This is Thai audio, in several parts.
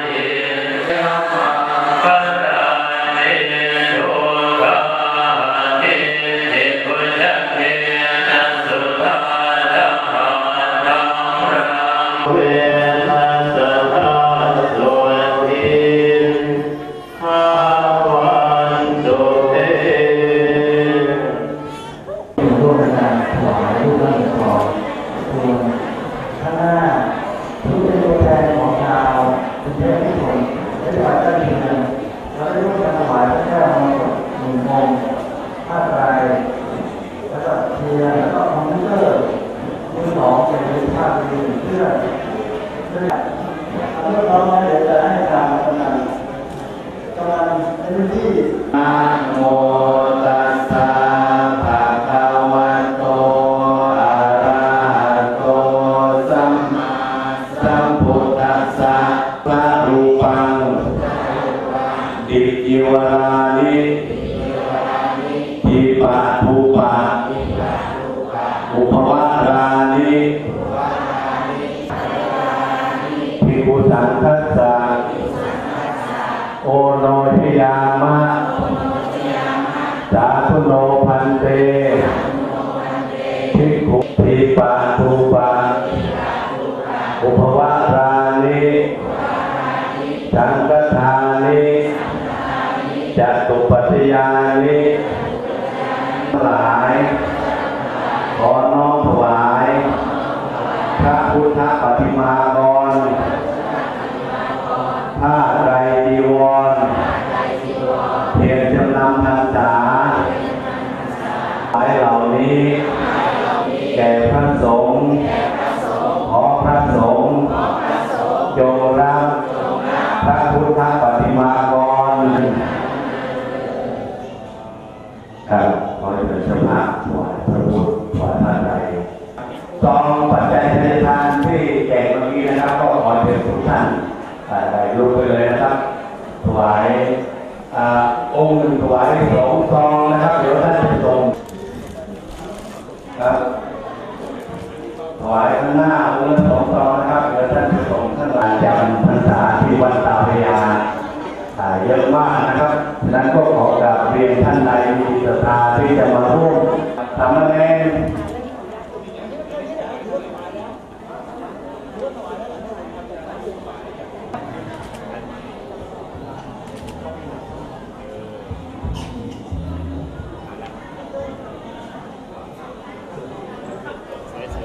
ร่ หนึ่งองค์ผ้าไตรแล้วก็เทียนแล้วก็คอมพิวเตอร์มือสองเป็นภาพดีเพื่อเพื่อเอาเรื่องร้องไว้เดี๋ยวจะให้ทางกำลังกำลังในพื้นที่นะโมตัสสะภะคะว ทีปาทูปาอุปวารานิสังฆทานิจตุปัฏยานิหลาย ขอน้อมถวายพระพุทธปฏิมากรผ้าไตรจีวรเทียนจำนำพรรษาไว้เหล่านี้ ก่พระสงฆ์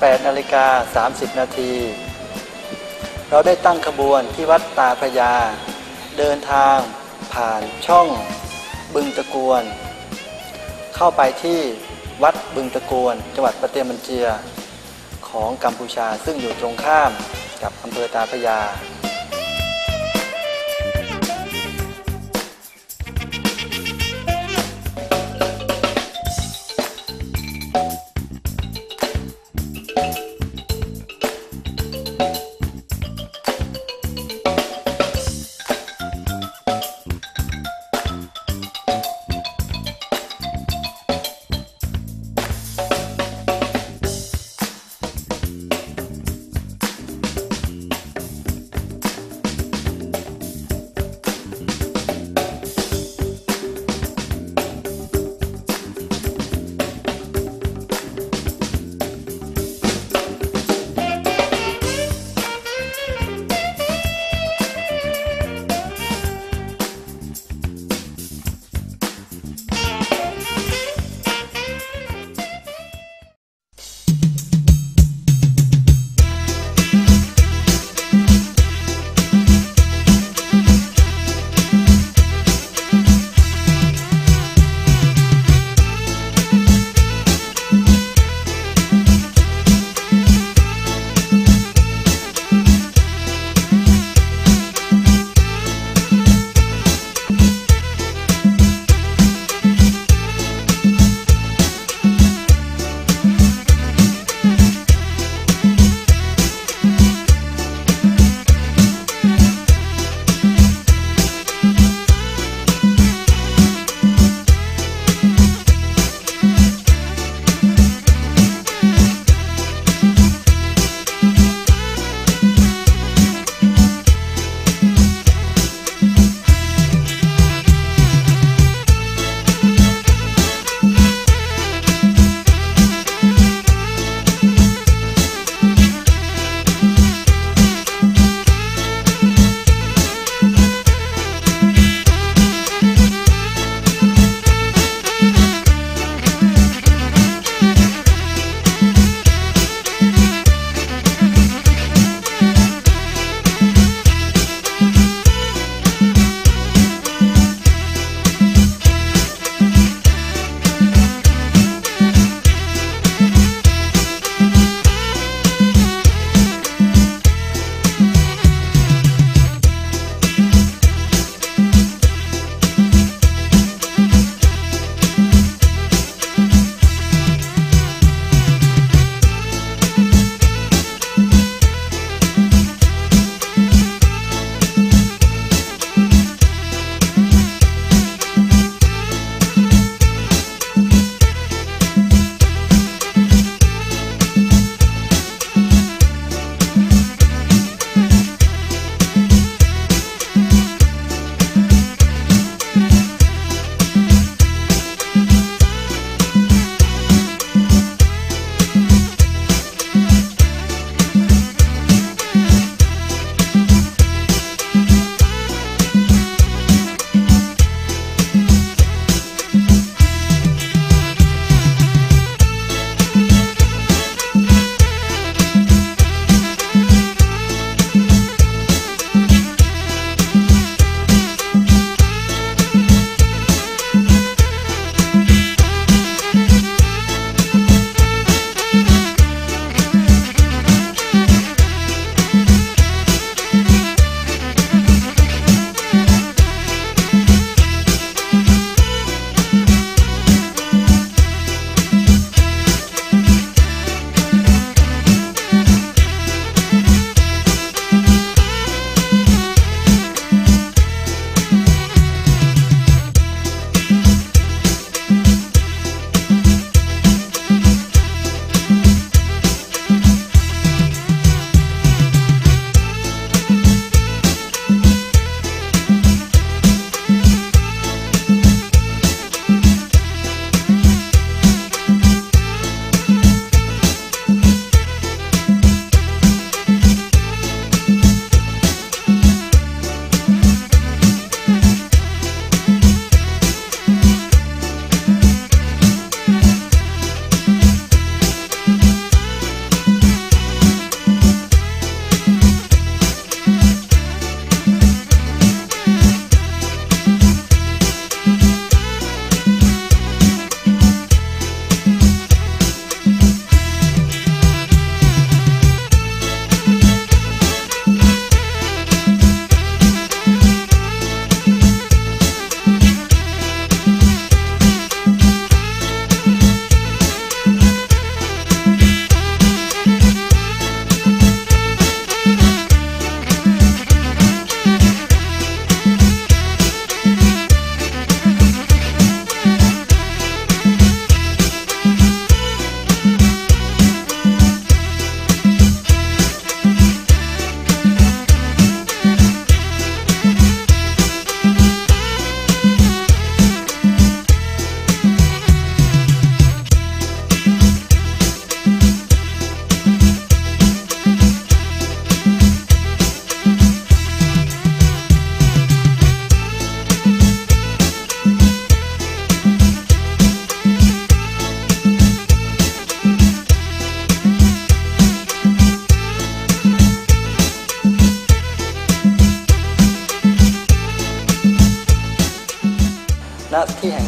8นาฬิกา30 นาที เราได้ตั้งขบวนที่วัดตาพระยา เดินทางผ่านช่องบึงตะกวน เข้าไปที่วัดบึงตะกวนจังหวัดประเตมันเจียของกัมพูชาซึ่งอยู่ตรงข้ามกับอำเภอตาพระยา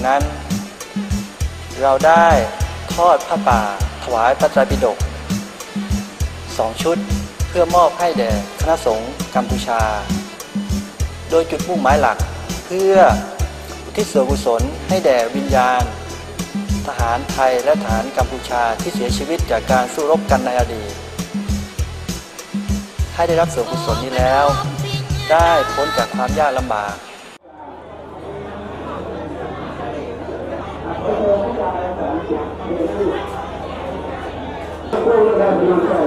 นั้น เราได้ทอดผ้าป่า ถวายพระไตรปิฎกสองชุดเพื่อมอบให้แด่คณะสงฆ์กัมพูชา โดยจุดมุ่งหมายหลักเพื่ออุทิศส่วนกุศลให้แด่วิญญาณ ทหารไทยและทหารกัมพูชาที่เสียชีวิตจากการสู้รบกันในอดีตให้ได้รับส่วนกุศลนี้แล้ว ได้พ้นจากความยากลำบาก มา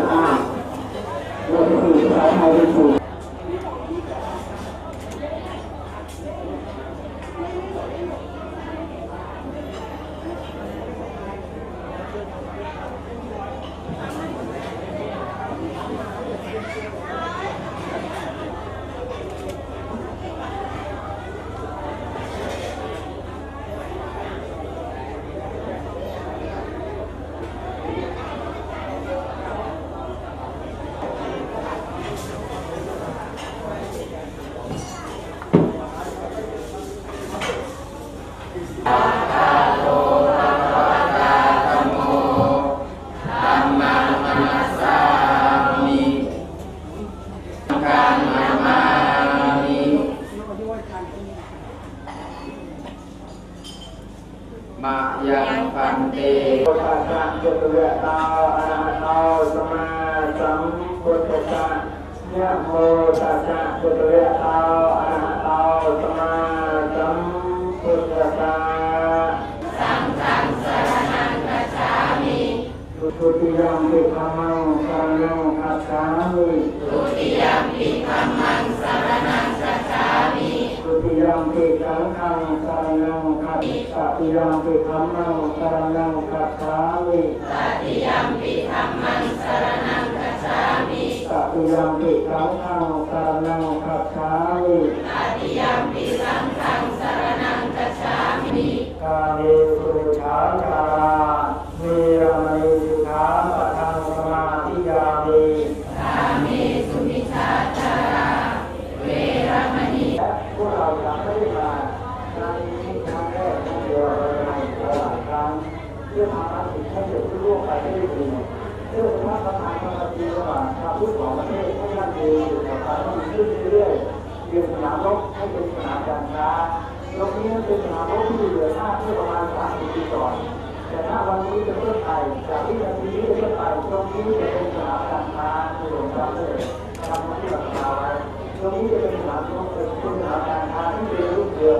ทุติยมปิธัมมังสรณังคัจฉามิทุติยมปิธัมมังสรณังคัจฉามิทุติยมปิสังฆังสรณังคัจฉามิตติยมปิธัมมังสรณังคัจฉามิตติยมปิสังฆังสรณังคัจฉามิตติยมปิสังฆังสรณังคัจฉามิตติยมปิ เป็นสนามรบให้เป็นสนามการค้าตรงนี้เป็นสนามรบที่เหลือหน้าเมื่อประมาณ30ปีก่อนแต่ถ้าวันนี้จะเพิ่มไปจากที่วันนี้จะเพิ่มไปตรงนี้จะเป็นสนามการค้าในหลวงพ่อเลยทำมาที่หลังคาไว้ตรงนี้จะเป็นสนามรบเป็นสนามการค้าที่เป็นรุ่งเดิม